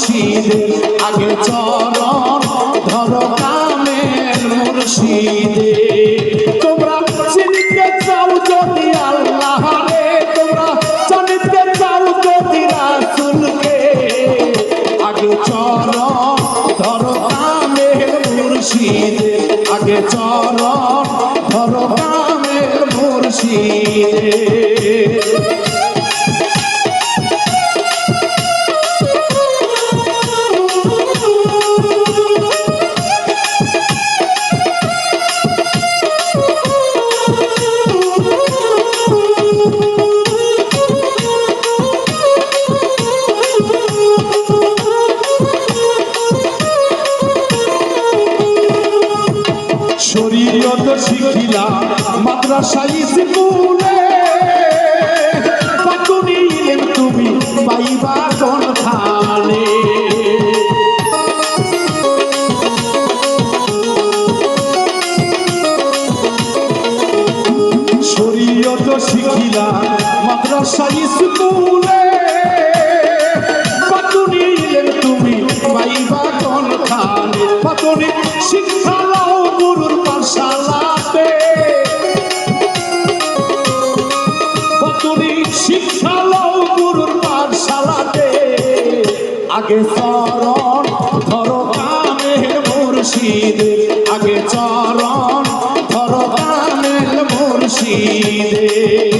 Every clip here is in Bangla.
মুর্শিদ আগে চরণ ধর কামের মুর্শিদ। তোমরা চিনিতে চাও যদি আল্লাহ রে, তোমরা চিনিতে চাও যদি রাসুলকে। আগে চরণ ধর কামের মুর্শিদ, আগে চরণ ধর কামের মুর্শিদ। শরীয়ত শিখিলা মাদ্রাসা স্কুলে। তুমি পাইবা কোন থানে শরীয়ত শিখিলা মাদ্রাসা স্কুলে। তুমি পাইবা কোন পাতুনি শিক্ষা আগে চরণ ধরো কামের মুর্শিদ। আগে চরণ ধরো কামের মুর্শিদে।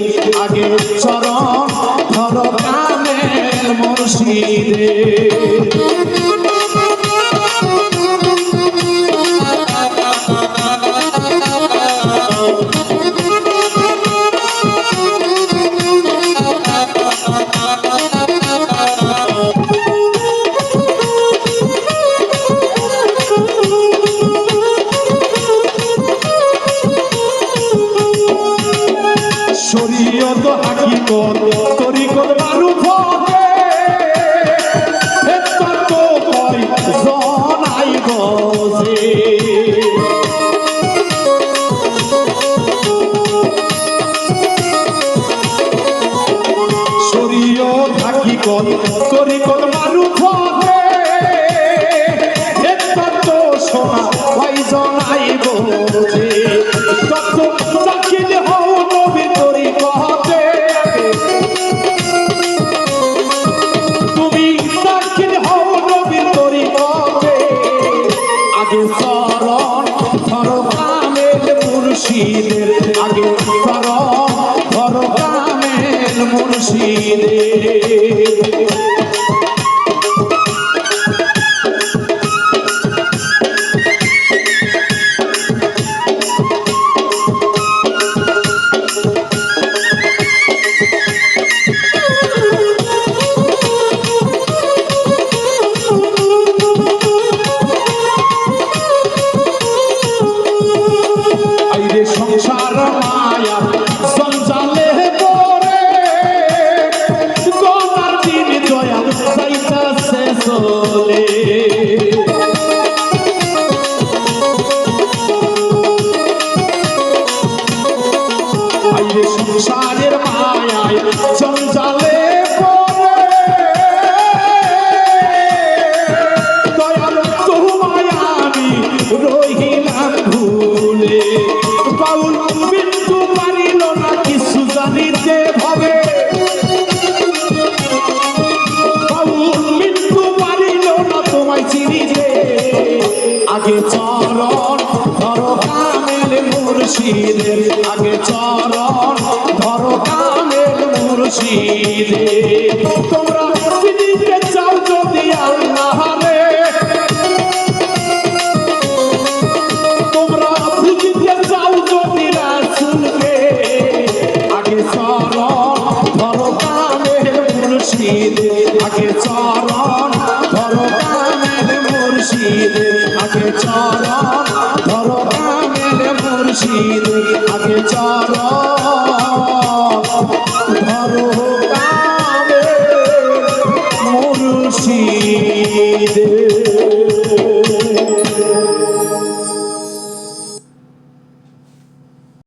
মুর্শিদে শরীয়ত হাকিকত তরিকত মারুফতে শোনা কয় জনাই গজে তত চাকিল হও নবী তরিকতে তুমি দাখিল হও ধরো কামেল মুর্শিদের, আগে চরণ ধরো কামেল মুর্শিদের। মুর্শিদের আগে চরণ ধরো কানের মুর্শিদের তোমরা পৃথিবীতে চাও যদি আল্লাহ